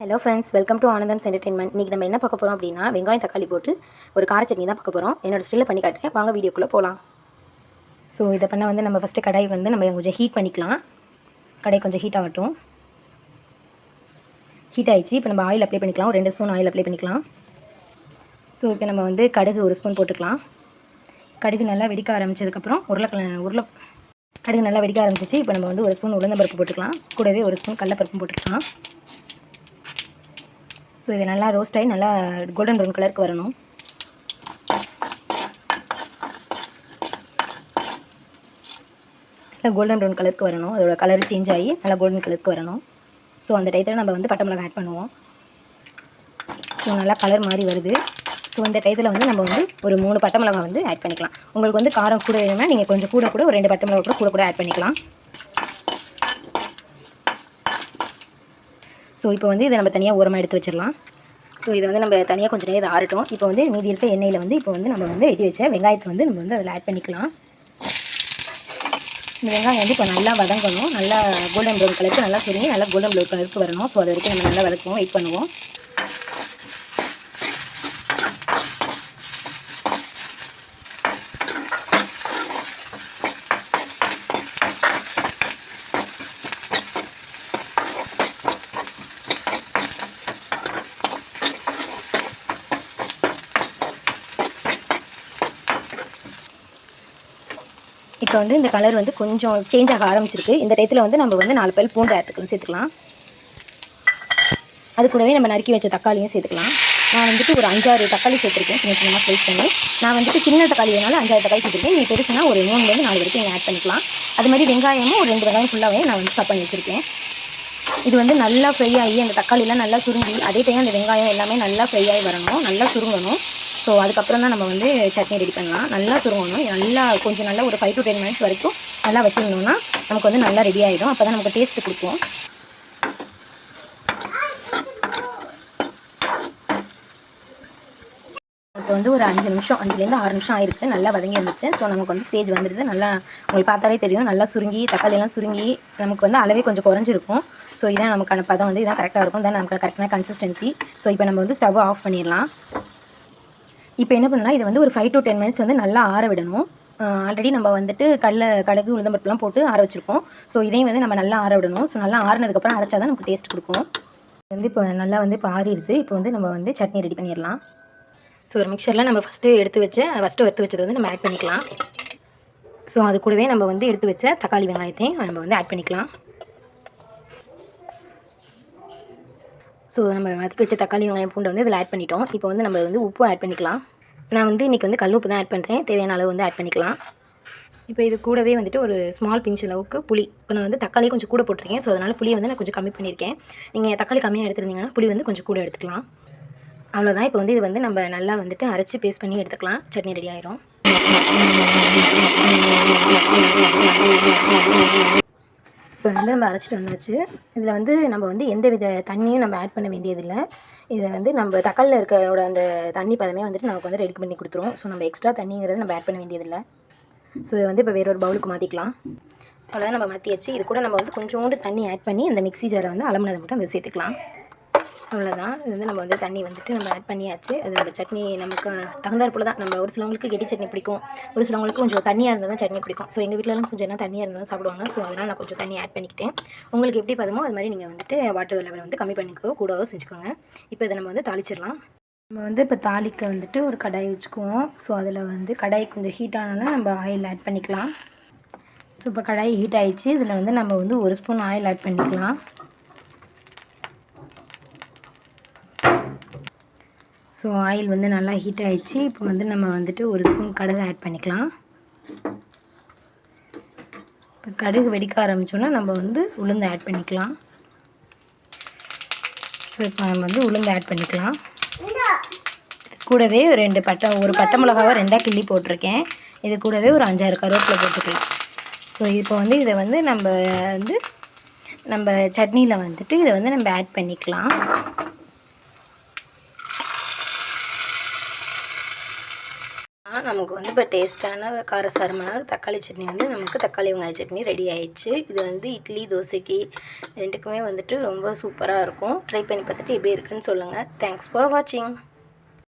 Hello friends welcome to Anandham's entertainment இன்றைக்கி நம்ம என்ன பார்க்க போகிறோம் அப்படின்னா வெங்காயம் தக்காளி போட்டு ஒரு கார சட்னி தான் பார்க்க போகிறோம் என்னோட ஸ்டில்ல பண்ணி காட்டுறேன். வாங்க வீடியோக்குள்ளே போகலாம் ஸோ இதை பண்ண வந்து நம்ம ஃபஸ்ட்டு கடாய் வந்து நம்ம கொஞ்சம் ஹீட் பண்ணிக்கலாம். கடாய் கொஞ்சம் ஹீட் ஆகட்டும். ஹீட் ஆகிடுச்சு இப்போ நம்ம ஆயில் அப்ளை பண்ணிக்கலாம். ஒரு ரெண்டு ஸ்பூன் ஆயில் அப்ளை பண்ணிக்கலாம். ஸோ இப்போ நம்ம வந்து கடுகு ஒரு ஸ்பூன் போட்டுக்கலாம். கடுகு நல்லா வெடிக்க ஆரம்பிச்சதுக்கப்புறம் உருளைக்கிழங்கு உருளை கடுகு நல்லா வெடிக்க ஆரம்பிச்சிச்சு. இப்போ நம்ம வந்து ஒரு ஸ்பூன் உளுந்தம்பருப்பு போட்டுக்கலாம். கூடவே ஒரு ஸ்பூன் கடலப்பருப்பும் போட்டுக்கலாம். ஸோ இது நல்லா ரோஸ்ட் ஆகி நல்லா கோல்டன் ப்ரௌன் கலருக்கு வரணும். நல்லா கோல்டன் ப்ரௌன் கலருக்கு வரணும். அதோட கலர் சேஞ்ச் ஆகி நல்லா கோல்டன் கலருக்கு வரணும். ஸோ அந்த டயத்தில் நம்ம வந்து பட்டை மிளகாய் ஆட் பண்ணுவோம். ஸோ நல்லா கலர் மாதிரி வருது. ஸோ இந்த டயத்தில் வந்து நம்ம வந்து ஒரு மூணு பட்டை மிளகாய் வந்து ஆட் பண்ணிக்கலாம். உங்களுக்கு வந்து காரம் கூட வேணும்னா நீங்கள் கொஞ்சம் கூட கூட ஒரு ரெண்டு பட்டை மிளகாய் கூட கூட கூட ஆட் பண்ணிக்கலாம். ஸோ இப்போ வந்து இதை நம்ம தனியாக ஓரமாக எடுத்து வச்சிடலாம். ஸோ இதை வந்து நம்ம தனியாக கொஞ்சம் நேரம் ஆறட்டும். இப்போ வந்து மீதி இருக்க எண்ணெயில் வந்து இப்போ வந்து நம்ம வந்து வெட்டி வச்ச வெங்காயத்தை வந்து நம்ம வந்து அதில் ஆட் பண்ணிக்கலாம். இந்த வெங்காயம் வந்து இப்போ நல்லா வதங்கணும். நல்லா கோல்டன் ப்ரௌன் கலருக்கு நல்லா சுருங்கி நல்லா கோல்டன் ப்ரௌன் கலருக்கு வரணும். ஸோ அது வரைக்கும் நம்ம நல்லா வதக்குவோம் வெயிட் பண்ணுவோம். இப்போ வந்து இந்த கலர் வந்து கொஞ்சம் சேஞ்ச் ஆக ஆரம்பிச்சிருக்கு. இந்த டயத்தில் வந்து நம்ம வந்து நாலு பல் பூண்டு எடுத்துக்கலாம் சேர்த்துக்கலாம். அது கூடவே நம்ம நறுக்கி வச்ச தக்காளியும் சேர்த்துக்கலாம். நான் வந்துட்டு ஒரு அஞ்சாறு தக்காளி சேர்த்துருக்கேன். சின்ன சின்னமாக ஸ்லைஸ் பண்ணி. நான் வந்துட்டு சின்ன தக்காளினால அஞ்சாறு தக்காளி சேர்த்துருக்கேன். நீங்கள் பெருசுனா ஒரு மூணுலேருந்து நாலு வரைக்கும் நீங்கள் ஆட் பண்ணிக்கலாம். அது மாதிரி வெங்காயமும் ஒரு ரெண்டு வெங்காயம் ஃபுல்லாகவே நான் வந்து சாப் பண்ணி வச்சுருக்கேன். இது வந்து நல்லா ஃப்ரை ஆகி அந்த தக்காளிலாம் நல்லா சுருங்கி அதே டைம் அந்த வெங்காயம் எல்லாமே நல்லா ஃப்ரை ஆகி வரணும். நல்லா சுருங்கணும். ஸோ அதுக்கப்புறம் தான் நம்ம வந்து சட்னி ரெடி பண்ணலாம். நல்லா சுருங்கணும். நல்லா கொஞ்சம் நல்லா ஒரு ஃபைவ் டு டென் மினிட்ஸ் வரைக்கும் நல்லா வச்சுருந்தோம்னா நமக்கு வந்து நல்லா ரெடி ஆகிடும் அப்போ தான் நமக்கு டேஸ்ட்டு கொடுக்கும். இப்போ வந்து ஒரு அஞ்சு நிமிஷம் அஞ்சுலேருந்து ஆறு நிமிஷம் ஆயிருக்கு. நல்லா வதங்கி வந்துச்சு. ஸோ நமக்கு வந்து ஸ்டேஜ் வந்துடுது நல்லா உங்களுக்கு பார்த்தாலே தெரியும். நல்லா சுருங்கி தக்காளியெல்லாம் சுருங்கி நமக்கு வந்து அளவே கொஞ்சம் குறைஞ்சிருக்கும். ஸோ இதான் நமக்கான பதம் வந்து இதான் கரெக்டாக இருக்கும். தான் நமக்கு கரெக்டான கன்சிஸ்டன்சி ஸோ இப்போ நம்ம வந்து ஸ்டவ் ஆஃப் பண்ணிடலாம். இப்போ என்ன பண்ணலாம் இதை வந்து ஒரு ஃபைவ் டு டென் மினிட்ஸ் வந்து நல்லா ஆற விடணும். ஆல்ரெடி நம்ம வந்துட்டு கடல கடுகு உளுந்தம்பருப்புலாம் போட்டு ஆற வச்சுருக்கோம். ஸோ இதையும் வந்து நம்ம நல்லா ஆற விடணும். ஸோ நல்லா ஆறினதுக்கப்புறம் அரைச்சா தான் நமக்கு டேஸ்ட் கொடுக்கும். இது வந்து இப்போ நல்லா வந்து இப்போ ஆறிடுது. இப்போ வந்து நம்ம வந்து சட்னி ரெடி பண்ணிடலாம். ஸோ ஒரு மிக்சரில் நம்ம ஃபஸ்ட்டு எடுத்து வச்ச ஃபஸ்ட்டு எடுத்து வச்சது வந்து நம்ம ஆட் பண்ணிக்கலாம். ஸோ அது கூடவே நம்ம வந்து எடுத்து வச்ச தக்காளி வெங்காயத்தையும் நம்ம வந்து ஆட் பண்ணிக்கலாம். ஸோ நம்ம வதக்கி வச்ச தக்காளி வெங்காயம் பூண்டை வந்து இதில் ஆட் பண்ணிட்டோம். இப்போ வந்து நம்ம வந்து உப்பு ஆட் பண்ணிக்கலாம். நான் வந்து இன்றைக்கி வந்து கல் உப்பு தான் ஆட் பண்ணுறேன் தேவையான அளவு வந்து ஆட் பண்ணிக்கலாம். இப்போ இது கூடவே வந்துட்டு ஒரு ஸ்மால் பிஞ்ச் அளவுக்கு புளி. இப்போ நான் வந்து தக்காளி கொஞ்சம் கூட போட்டிருக்கேன். ஸோ அதனால் புளியை வந்து நான் கொஞ்சம் கம்மி பண்ணியிருக்கேன். நீங்கள் தக்காளி கம்மியாக எடுத்துருந்தீங்கன்னா புளி வந்து கொஞ்சம் கூட எடுத்துக்கலாம். அவ்வளோதான் இப்போ வந்து இது வந்து நம்ம நல்லா வந்துட்டு அரைச்சி பேஸ்ட் பண்ணி எடுத்துக்கலாம். சட்னி ரெடி ஆயிரும். இப்போ வந்து நம்ம அரைச்சிட்டு வந்தாச்சு. இதில் வந்து நம்ம வந்து எந்த வித தண்ணியும் நம்ம ஆட் பண்ண வேண்டியதில்லை. இதை வந்து நம்ம தக்காளியில் இருக்கிறோட அந்த தண்ணி பதமே வந்துட்டு நமக்கு வந்து ரெடி பண்ணி கொடுத்துரும். ஸோ நம்ம எக்ஸ்ட்ரா தண்ணிங்கிறத நம்ம ஆட் பண்ண வேண்டியதில்லை. ஸோ இதை வந்து இப்போ வேற ஒரு பவுலுக்கு மாற்றிக்கலாம் அவ்வளோதான் நம்ம மாற்றியாச்சு இது கூட நம்ம வந்து கொஞ்சோண்டு தண்ணி ஆட் பண்ணி இந்த மிக்ஸி ஜாரை வந்து அலம்பினதை மட்டும் அதை சேர்த்துக்கலாம். அவ்வளோதான் இது வந்து நம்ம வந்து தண்ணி வந்துட்டு நம்ம ஆட் பண்ணியாச்சு. அது நம்ம சட்னி நமக்கு தகுந்தாற் போல தான். நம்ம ஒரு சிலவங்களுக்கு கெட்டி சட்னி பிடிக்கும். ஒரு சிலவங்களுக்கு கொஞ்சம் தண்ணியாக இருந்தால் தான் சட்னி பிடிக்கும். ஸோ எங்கள் வீட்டிலலாம் கொஞ்சம் என்ன தண்ணியாக இருந்தால் தான் சாப்பிடுவாங்க. ஸோ அதனால் நான் கொஞ்சம் தண்ணி ஆட் பண்ணிக்கிட்டேன். உங்களுக்கு எப்படி பதமோ அது மாதிரி நீங்கள் வந்துட்டு வாட்டர் லெவல் வந்து கம்மி பண்ணிக்கோ கூடவோ செஞ்சுக்கோங்க. இப்போ இதை நம்ம வந்து தாளிச்சிடலாம். நம்ம வந்து இப்போ தாளிக்க வந்துட்டு ஒரு கடாய் வச்சுக்குவோம். ஸோ அதில் வந்து கடாய் கொஞ்சம் ஹீட் ஆனோன்னா நம்ம ஆயில் ஆட் பண்ணிக்கலாம். ஸோ இப்போ கடாய் ஹீட் ஆகிடுச்சு இதில் வந்து நம்ம வந்து ஒரு ஸ்பூன் ஆயில் ஆட் பண்ணிக்கலாம். ஸோ ஆயில் வந்து நல்லா ஹீட் ஆகிடுச்சு இப்போ வந்து நம்ம வந்துட்டு ஒரு ஸ்பூன் கடுகு ஆட் பண்ணிக்கலாம். இப்போ கடுகு வெடிக்க ஆரம்பித்தோன்னா நம்ம வந்து உளுந்து ஆட் பண்ணிக்கலாம். ஸோ இப்போ நம்ம வந்து உளுந்து ஆட் பண்ணிக்கலாம். கூடவே ரெண்டு பட்டை ஒரு பட்டை மிளகாவை ரெண்டாக கிள்ளி போட்டிருக்கேன். இது கூடவே ஒரு அஞ்சாறு கருவேப்பிலை போட்டுக்கலாம். ஸோ இப்போ வந்து இதை வந்து நம்ம வந்து நம்ம சட்னியில் வந்துட்டு இதை வந்து நம்ம ஆட் பண்ணிக்கலாம். நமக்கு வந்து இப்போ டேஸ்ட்டான காரசாரமான தக்காளி சட்னி வந்து நமக்கு தக்காளி வெங்காய சட்னி ரெடி ஆயிடுச்சு. இது வந்து இட்லி தோசைக்கு ரெண்டுக்குமே வந்துட்டு ரொம்ப சூப்பராக இருக்கும். ட்ரை பண்ணி பார்த்துட்டு எப்படி இருக்குன்னு சொல்லுங்கள் தேங்க்ஸ் ஃபார் வாட்சிங்